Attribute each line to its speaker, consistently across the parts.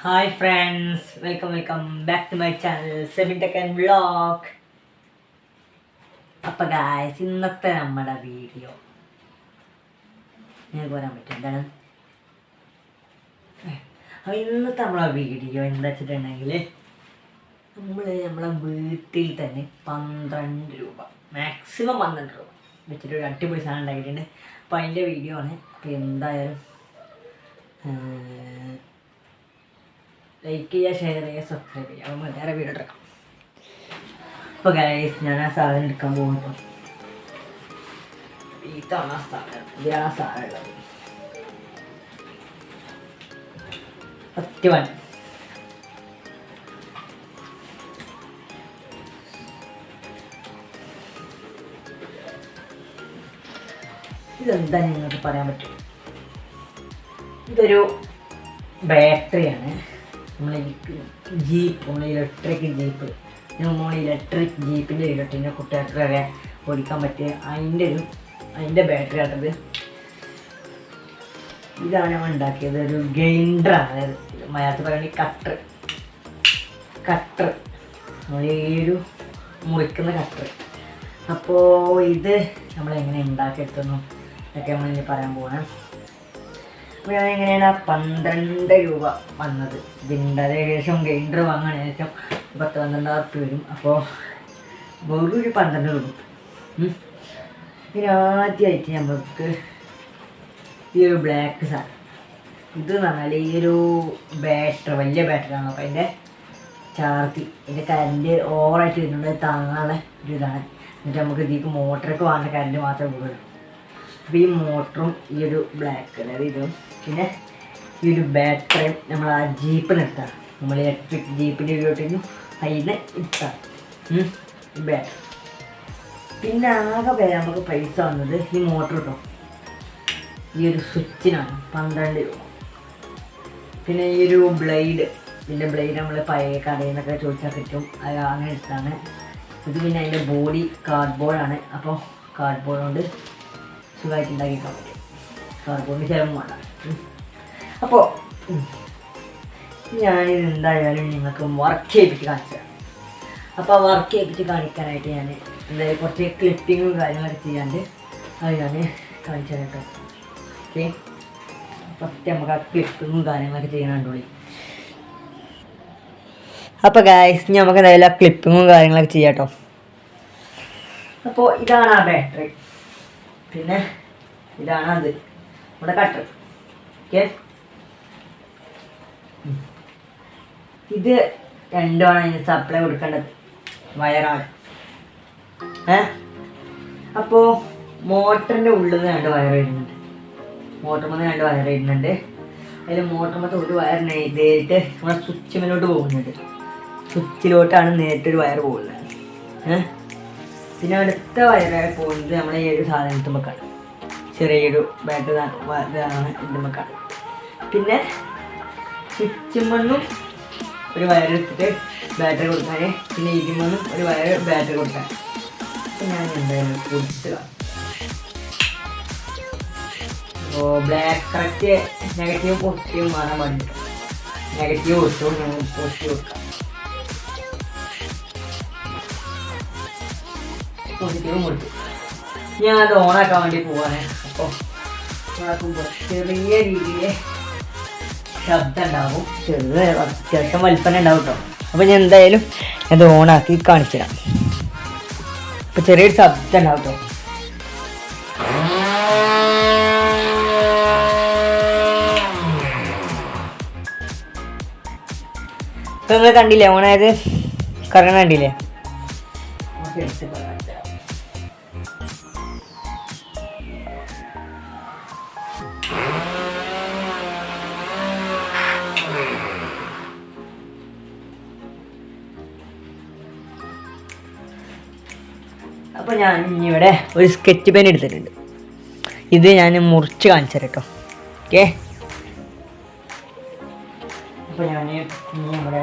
Speaker 1: Hi friends welcome welcome back to my channel seven ടെക്കൻ vlog അപ്പം ഇന്നത്തെ നമ്മുടെ video ഞാൻ പോരാൻ പറ്റും എന്താണ്? അപ്പോൾ ഇന്നത്തെ നമ്മളെ വീഡിയോ എന്താ വെച്ചിട്ടുണ്ടെങ്കിൽ നമ്മൾ നമ്മളെ വീട്ടിൽ തന്നെ പന്ത്രണ്ട് രൂപ മാക്സിമം പന്ത്രണ്ട് രൂപ വെച്ചിട്ട് ഒരു അടിപൊളി സാധനം ഉണ്ടാക്കിയിട്ടുണ്ട്. അപ്പോൾ അതിന്റെ വീഡിയോ ആണ്. അപ്പോൾ എന്തായാലും ലൈക്ക് ചെയ്യുക ഷെയർ ചെയ്യുക സബ്സ്ക്രൈബ് ചെയ്യുക അപ്പോൾ വേറെ വീഡിയോ എടുക്കാം അപ്പോൾ ഗൈസ് ഞാൻ ആ സാധനം എടുക്കാൻ പോകുന്നു. ഇതാണ് ആ സാധനം. ഇതിലാണ് ആ സാധനം. ഉള്ളത് വൺ ഇതെന്താ നിങ്ങൾക്ക് പറയാൻ പറ്റും? ഇതൊരു ബാറ്ററിയാണ്. നമ്മളെ ജീപ്പ് നമ്മളെ ഇലക്ട്രിക് ജീപ്പ് നമ്മൾ ഇലക്ട്രിക് ജീപ്പിന്റെ ഇലക്ട്രിന്റെ വരെ ഓടിക്കാൻ പറ്റിയ അതിന്റെ ഒരു അതിന്റെ ബാറ്ററി ആട്ടത് ഇതാണ് നമ്മൾ ഉണ്ടാക്കിയത് ഒരു ഗ്രൈൻഡറാണ് അതായത് മലയാളത്തിൽ പറയുകയാണെങ്കിൽ കട്ടർ കട്ടർ നമ്മൾ ഈ ഒരു മുറിക്കുന്ന കട്ടർ അപ്പോൾ ഇത് നമ്മൾ എങ്ങനെ ഉണ്ടാക്കിയെടുത്തുന്നു ഒക്കെ നമ്മളിനി പറയാൻ പോകണം ഞാൻ എങ്ങനെയാണ് ആ പന്ത്രണ്ട് രൂപ വന്നത്. ഇതിന്റെ ഏകദേശം ഗ്രൈൻഡർ വാങ്ങാൻ ഏകദേശം പത്ത് പന്ത്രണ്ടായിരം റുപ്യ വരും. അപ്പോൾ വെറും ഒരു പന്ത്രണ്ട് രൂപ. പിന്നെ ആദ്യമായിട്ട് നമുക്ക് ഈ ഒരു ബ്ലാക്ക് സാധനം. ഇത് എന്ന് പറഞ്ഞാൽ ഈ ഒരു ബാറ്ററി വലിയ ബാറ്ററി ആണ്. അപ്പോൾ അതിന്റെ ചാർജ് ഇതിന്റെ കറണ്ട് ഓവറായിട്ട് വരുന്നുണ്ട്. താങ്ങാനുള്ള ഒരു ഇതാണ്. എന്നിട്ട് നമുക്ക് ഇതിലേക്ക് മോട്ടറൊക്കെ വേണ്ട കറണ്ട് മാത്രമേ ഉള്ളൂ. അപ്പോൾ ഈ മോട്ടറും ഈ ഒരു ബ്ലാക്ക് അതായത് ഇതും പിന്നെ ഈ ഒരു ബാറ്ററിയും നമ്മൾ ആ ജീപ്പ് നിർത്താം നമ്മൾ ഇലക്ട്രിക് ജീപ്പിന്റെ വീട്ടിലും അതിന് ഇട്ടാം. ബാറ്ററി പിന്നെ ആകെ വരെ നമുക്ക് പൈസ വന്നത് ഈ മോട്ടർ കിട്ടും ഈ ഒരു സ്വിച്ചിനാണ് പന്ത്രണ്ട് രൂപ. പിന്നെ ഈ ഒരു ബ്ലേഡ് ഇതിന്റെ ബ്ലേഡ് നമ്മൾ പഴയ കടയിൽ നിന്നൊക്കെ ചോദിച്ചാൽ കിട്ടും. അത് അങ്ങനെ എടുത്താണ്. ഇത് പിന്നെ അതിന്റെ ബോഡി കാർഡ്ബോർഡാണ് അപ്പോൾ കാർഡ്ബോർഡ് കൊണ്ട് സുഖമായിട്ട് ഉണ്ടാക്കിക്കാൻ പറ്റും. ചിലവും വേണ്ട. അപ്പോൾ ഞാൻ എന്തായാലും നിങ്ങൾക്ക് വർക്ക് ചെയ്യിപ്പിച്ച് കാണിച്ചു അപ്പോൾ വർക്ക് ചെയ്യിപ്പിച്ച് കാണിക്കാനായിട്ട് ഞാൻ എന്തായാലും കുറച്ച് ക്ലിപ്പിങ്ങും കാര്യങ്ങളൊക്കെ ചെയ്യാണ്ട് അത് ഞാൻ കാണിച്ചു കേട്ടോ. ഓക്കെ ഫസ്റ്റ് നമുക്ക് ആ ക്ലിപ്പിങ്ങും കാര്യങ്ങളൊക്കെ ചെയ്യണുണ്ടോളി അപ്പോൾ ഗായ്സ് നമുക്ക് എന്തായാലും ആ ക്ലിപ്പിങ്ങും കാര്യങ്ങളൊക്കെ ചെയ്യാം കേട്ടോ. അപ്പോൾ ഇതാണ് ആ ബാറ്ററി പിന്നെ ഇതാണ് അത്. ഇവിടെ കട്ട് ഓക്കെ ഇത് രണ്ടുമാണ് അതിന് സപ്ലൈ കൊടുക്കേണ്ടത്. വയറാണ്. ഏ? അപ്പോൾ മോട്ടറിന്റെ ഉള്ളിൽ നിന്ന് രണ്ട് വയർ ഇടുന്നുണ്ട് മോട്ടർ മുതൽ രണ്ട് വയർ ഇടുന്നുണ്ട് അതിൽ മോട്ടറിമത്തെ ഒരു വയർ നേരിട്ട് നമ്മുടെ സ്വിച്ച് മേലോട്ട് പോകുന്നുണ്ട് സ്വിച്ചിലോട്ടാണ് നേരിട്ടൊരു വയർ പോകുന്നത്. ഏ? പിന്നെ അടുത്ത വയറായി പോകുന്നത് നമ്മളെ ഈ ഒരു സാധനത്തുമ്മക്കാണ് ചെറിയൊരു ബാറ്ററി ഇതാണ് ഇതുമ്മക്കാണ് പിന്നെ സ്വിച്ചുമെന്നും ഒരു വയർ എടുത്തിട്ട് ബാറ്ററി കൊടുക്കാൻ പിന്നെ ഇരുമെന്നും ഒരു വയർ ബാറ്ററി കൊടുക്കാൻ ഞാൻ എന്തായാലും കൊടുത്തുക അപ്പോൾ ബ്ലാക്ക് കറക്റ്റ് നെഗറ്റീവ് പോസിറ്റീവ് മാറാൻ പാടില്ല നെഗറ്റീവ് കൊടുത്തു ഞാൻ പോസിറ്റീവ് കൊടുക്കാം പോസിറ്റീവും കൊടുത്തു. ഞാൻ അത് ഓണാക്കാൻ വേണ്ടി പോവാണ്. അപ്പോൾ ഓണാക്കുമ്പോൾ ചെറിയ രീതിയിൽ ശബ്ദം ഉണ്ടാവും ചെറിയ അത്യാവശ്യം വലിപ്പന ഉണ്ടാവും കേട്ടോ അപ്പോൾ ഞാൻ എന്തായാലും അത് ഓണാക്കി കാണിച്ചു തരാം അപ്പോൾ ചെറിയൊരു ശബ്ദം ഉണ്ടാവും കേട്ടോ ഇപ്പൊ നിങ്ങൾ കണ്ടില്ലേ ഓണായത്? കറങ്ങാൻ കണ്ടില്ലേ? അപ്പോൾ ഞാൻ ഇവിടെ ഒരു സ്കെച്ച് പെൻ എടുത്തിട്ടുണ്ട്. ഇത് ഞാൻ മുറിച്ച് കാണിച്ചു കേട്ടോ. ഓക്കെ അപ്പോൾ ഞാൻ ഇവിടെ നമ്മുടെ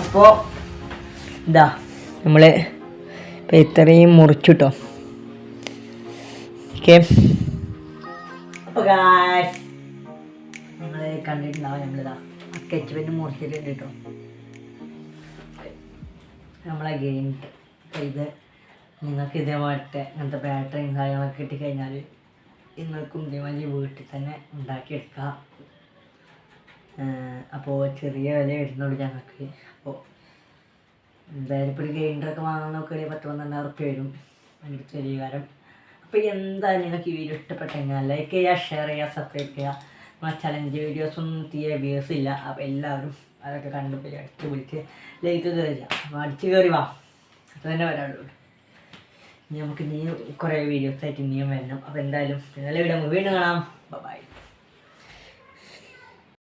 Speaker 1: അപ്പോൾ ഇതാ നമ്മൾ ഇപ്പം ഇത്രയും മുറിച്ചിട്ടോ. ഓക്കെ? അപ്പോൾ നിങ്ങൾ കണ്ടിട്ടുണ്ടാവും നമ്മളിതാ സ്കെച്ച് പെന്ന് മുറിച്ചിട്ടുണ്ട് കേട്ടോ നമ്മളെ ഗെയിം ഇത് നിങ്ങൾക്ക് ഇതേപോലത്തെ ഇങ്ങനത്തെ ബാറ്ററിയും കാര്യങ്ങളൊക്കെ കിട്ടിക്കഴിഞ്ഞാൽ നിങ്ങൾക്കും ഇതേമാതിരി വീട്ടിൽ തന്നെ ഉണ്ടാക്കിയെടുക്കാം. അപ്പോൾ ചെറിയ വില വരുന്നുള്ളൂ ഞങ്ങൾക്ക്. അപ്പോൾ എന്തായാലും ഇപ്പോൾ ഒരു ഗ്രൈൻഡറൊക്കെ വാങ്ങാൻ നോക്കുകയാണെങ്കിൽ പത്ത് പന്ത്രണ്ടായിരം റുപ്യ വരും. അതിന്റെ ചെറിയ കാലം. അപ്പോൾ എന്തായാലും നിങ്ങൾക്ക് ഈ വീഡിയോ ഇഷ്ടപ്പെട്ടെങ്കിൽ ലൈക്ക് ചെയ്യുക ഷെയർ ചെയ്യുക സബ്സ്ക്രൈബ് ചെയ്യുക. നമ്മളെ ചലഞ്ച് വീഡിയോസൊന്നും തീരെ വ്യൂസ് ഇല്ല. അപ്പോൾ എല്ലാവരും അതൊക്കെ കണ്ടുപോയി അടിച്ച് വിളിച്ച് ലൈക്ക് കയറില്ല അപ്പോൾ അടിച്ച് കയറി വാ. അത് തന്നെ വരാനുള്ളൂ. ഇനി നമുക്ക് ഇനിയും കുറേ വീഡിയോസ് ആയിട്ട് ഇനിയും വരണം. അപ്പോൾ എന്തായാലും നല്ല വീഡിയോ വീണ്ടും കാണാം. ബൈ